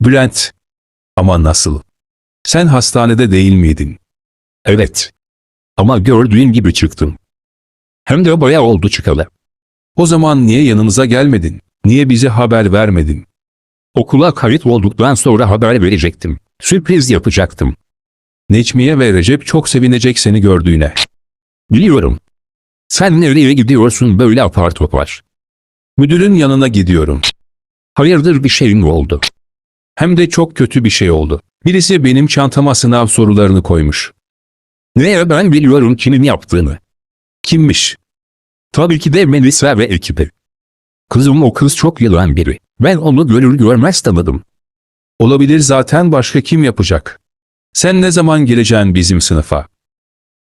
Bülent. Ama nasıl? Sen hastanede değil miydin? Evet. Ama gördüğün gibi çıktım. Hem de bayağı oldu çıkalı. O zaman niye yanımıza gelmedin? Niye bize haber vermedin? Okula kayıt olduktan sonra haber verecektim. Sürpriz yapacaktım. Neçmiye ve Recep çok sevinecek seni gördüğüne. Biliyorum. Sen nereye gidiyorsun böyle apar topar? Müdürün yanına gidiyorum. Hayırdır bir şeyin oldu. Hem de çok kötü bir şey oldu. Birisi benim çantama sınav sorularını koymuş. Ne ben biliyorum kimin yaptığını. Kimmiş? Tabii ki de Melisa ve ekibi. Kızım o kız çok yılan biri. Ben onu görür görmez tanıdım. Olabilir zaten başka kim yapacak? Sen ne zaman geleceksin bizim sınıfa?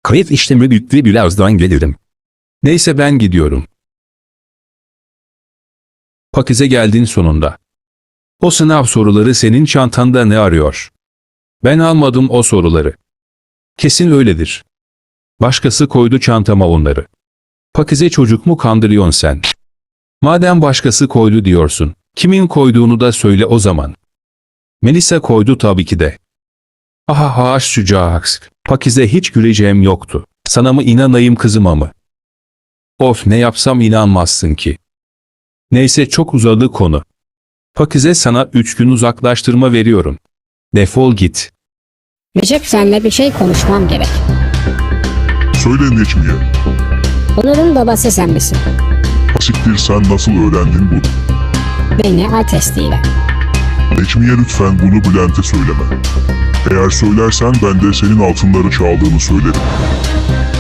Kayıt işlemi bitti birazdan gelirim. Neyse ben gidiyorum. Pakize geldin sonunda. O sınav soruları senin çantanda ne arıyor? Ben almadım o soruları. Kesin öyledir. Başkası koydu çantama onları. Pakize çocuk mu kandırıyorsun sen? Madem başkası koydu diyorsun, kimin koyduğunu da söyle o zaman. Melisa koydu tabii ki de. Aha haş şucaks. Pakize hiç güleceğim yoktu. Sana mı inanayım kızıma mı? Of ne yapsam inanmazsın ki. Neyse çok uzadı konu. Pakize sana üç gün uzaklaştırma veriyorum. Defol git. Recep senle bir şey konuşmam gerek. Söyle Necmiye, Onur'un babası sen misin? asiktir sen nasıl öğrendin bunu? DNA testiyle. Necmiye lütfen bunu Bülent'e söyleme. Eğer söylersen ben de senin altınları çaldığını söylerim.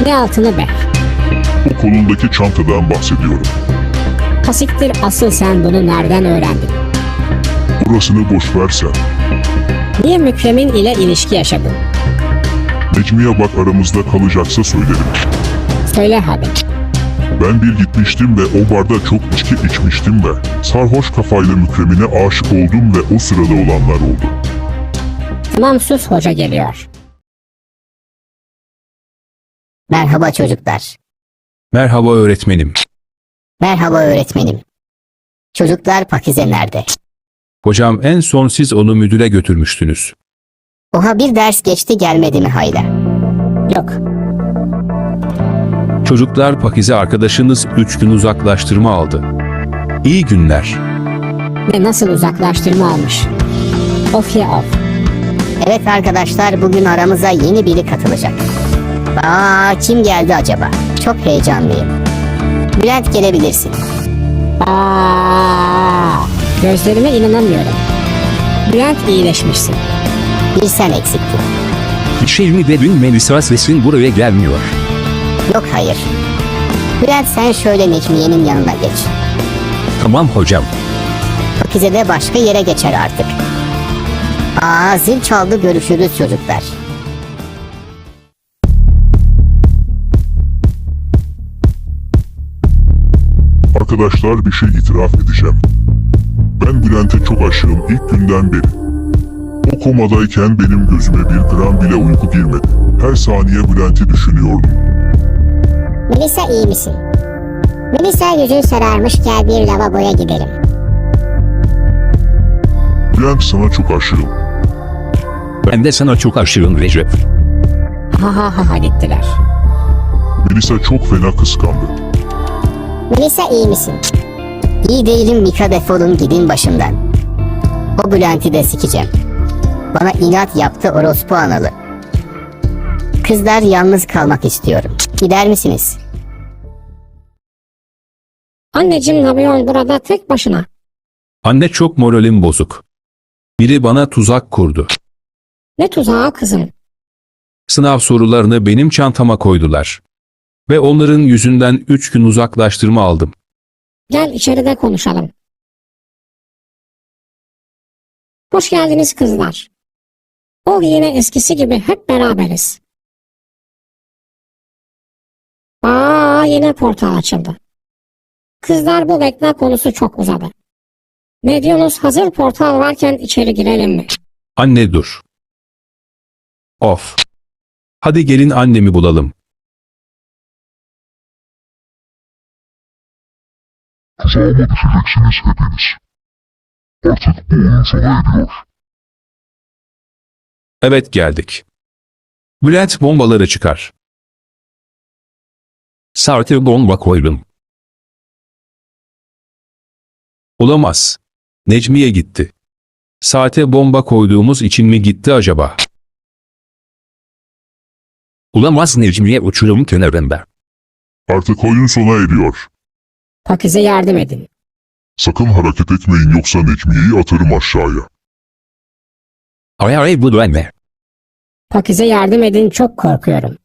Ne altını be? O kolundaki çantadan bahsediyorum. Pasiktir asıl sen bunu nereden öğrendin? Burasını boş versen. Niye Mükremin ile ilişki yaşadın? Necmiye bak aramızda kalacaksa söylerim. Söyle hadi. Ben bir gitmiştim ve o barda çok içki içmiştim ve sarhoş kafayla Mükremine aşık oldum ve o sırada olanlar oldu. Tamam sus hoca geliyor. Merhaba çocuklar. Merhaba öğretmenim. Merhaba öğretmenim. Çocuklar Pakize nerede? Hocam en son siz onu müdüre götürmüştünüz. Oha bir ders geçti gelmedi mi hayla? Yok. Çocuklar Pakize arkadaşınız üç gün uzaklaştırma aldı. İyi günler. Ve nasıl uzaklaştırma almış? Of ya of. Evet arkadaşlar bugün aramıza yeni biri katılacak. Aa kim geldi acaba? Çok heyecanlıyım. Bülent gelebilirsin. Aa, gözlerime inanamıyorum. Bülent iyileşmişsin. Bir sen eksiktin. Bir şey mi dedin Melisa sesin buraya gelmiyor. Yok hayır. Bülent sen şöyle Necmiye'nin yanına geç. Tamam hocam. Pakize de başka yere geçer artık. Aa zil çaldı görüşürüz çocuklar. Arkadaşlar bir şey itiraf edeceğim. Ben Bülent'e çok aşığım ilk günden beri. O komadayken benim gözüme bir gram bile uyku girmedi. Her saniye Bülent'i düşünüyordum. Melisa iyi misin? Melisa yüzün sararmış gel bir lavaboya gidelim. Bülent sana çok aşığım. Ben de sana çok aşığım Recep. Ha ha ha ha gittiler. Melisa çok fena kıskandı. Melisa iyi misin? İyi değilim Mika defolun gidin başımdan. O Bülent'i de sikeceğim. Bana inat yaptı orospu analı. Kızlar yalnız kalmak istiyorum. Gider misiniz? Anneciğim ne yapıyorsun burada tek başına? Anne çok moralim bozuk. Biri bana tuzak kurdu. Ne tuzağı kızım? Sınav sorularını benim çantama koydular. Ve onların yüzünden üç gün uzaklaştırma aldım. Gel içeride konuşalım. Hoş geldiniz kızlar. O yine eskisi gibi hep beraberiz. Aa yine portal açıldı. Kızlar bu bekle konusu çok uzadı. Ne diyorsunuz hazır portal varken içeri girelim mi? Anne dur. Of. Hadi gelin annemi bulalım. Tuzağıma düşeceksiniz hepiniz. Artık bu oyun sona eriyor. Evet geldik. Bülent bombaları çıkar. Saate bomba koydum. Olamaz. Necmiye gitti. Saate bomba koyduğumuz için mi gitti acaba? Ulamaz Necmiye uçurum kenarında. Artık oyun sona eriyor. Pakize yardım edin. Sakın hareket etmeyin yoksa Necmiye'yi atarım aşağıya. Ay ay bu da ne? Pakize yardım edin çok korkuyorum.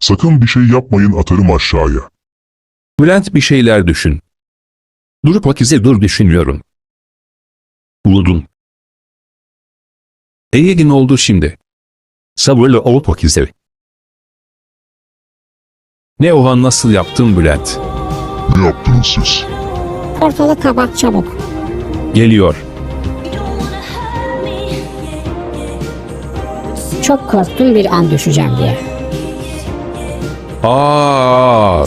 Sakın bir şey yapmayın atarım aşağıya. Bülent bir şeyler düşün. Dur Pakize dur düşünüyorum. Buldum. Eyegin oldu şimdi. Sabırlı ol Pakize. Ne oha nasıl yaptın Bülent? Ne yaptınız siz? Portalı kapat çabuk. Geliyor. Çok korktum bir an düşeceğim diye. Aa!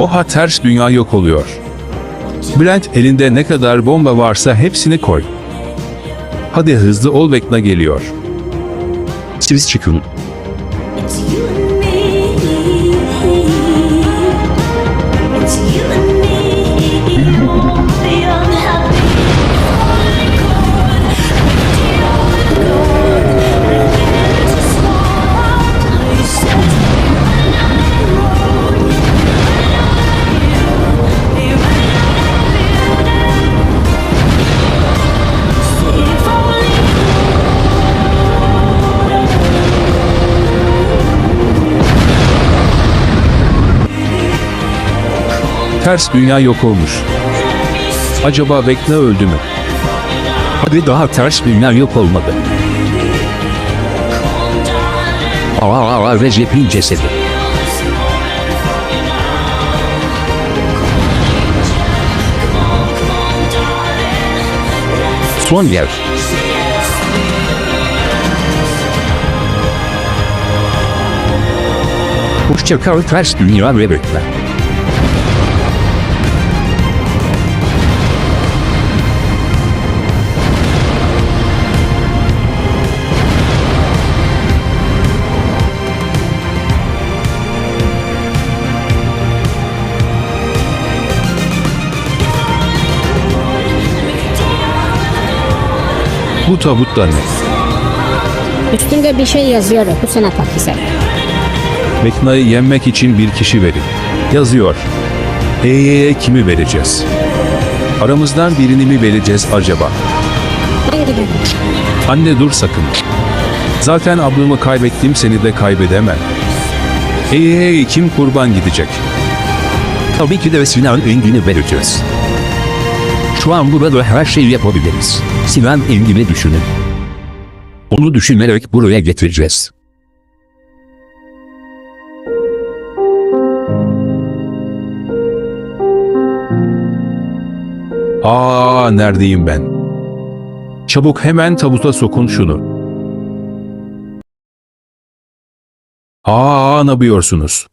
Oha ters dünya yok oluyor. Bülent elinde ne kadar bomba varsa hepsini koy. Hadi hızlı ol Vekna geliyor. Siz çıkın. Ters dünya yok olmuş. Acaba Vekna öldü mü? Hadi daha ters dünya yok olmadı. Aa, aa Recep'in cesedi. Son yer. Hoşça kal ters dünya ve bekle. Bu tabut da ne? Üstünde bir şey yazıyor okusana Pakize. Vekna'yı yenmek için bir kişi verin. Yazıyor. Eee kimi vereceğiz? Aramızdan birini mi vereceğiz acaba? Ben gidelim. Anne dur sakın. Zaten ablamı kaybettim seni de kaybedemem. Eee kim kurban gidecek? Tabii ki de Sinan Engin'i vereceğiz. Şu an burada her şeyi yapabiliriz. Sinan Engin'i düşünün. Onu düşünerek buraya getireceğiz. Aa neredeyim ben? Çabuk hemen tabuta sokun şunu. Aa ne yapıyorsunuz?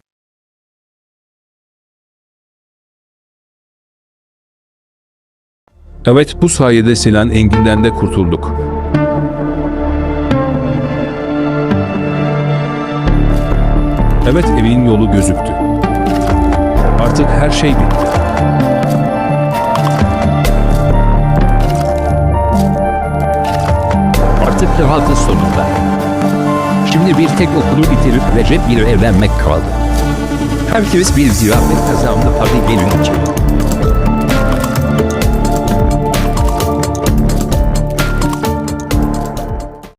Evet bu sayede Sinan Engin'den de kurtulduk. Evet evin yolu gözüktü. Artık her şey bitti. Artık rahatız sonunda. Şimdi bir tek okulu bitirip Recep ile evlenmek kaldı. Herkes bir ziyafet kazandı hadi gelin içeri.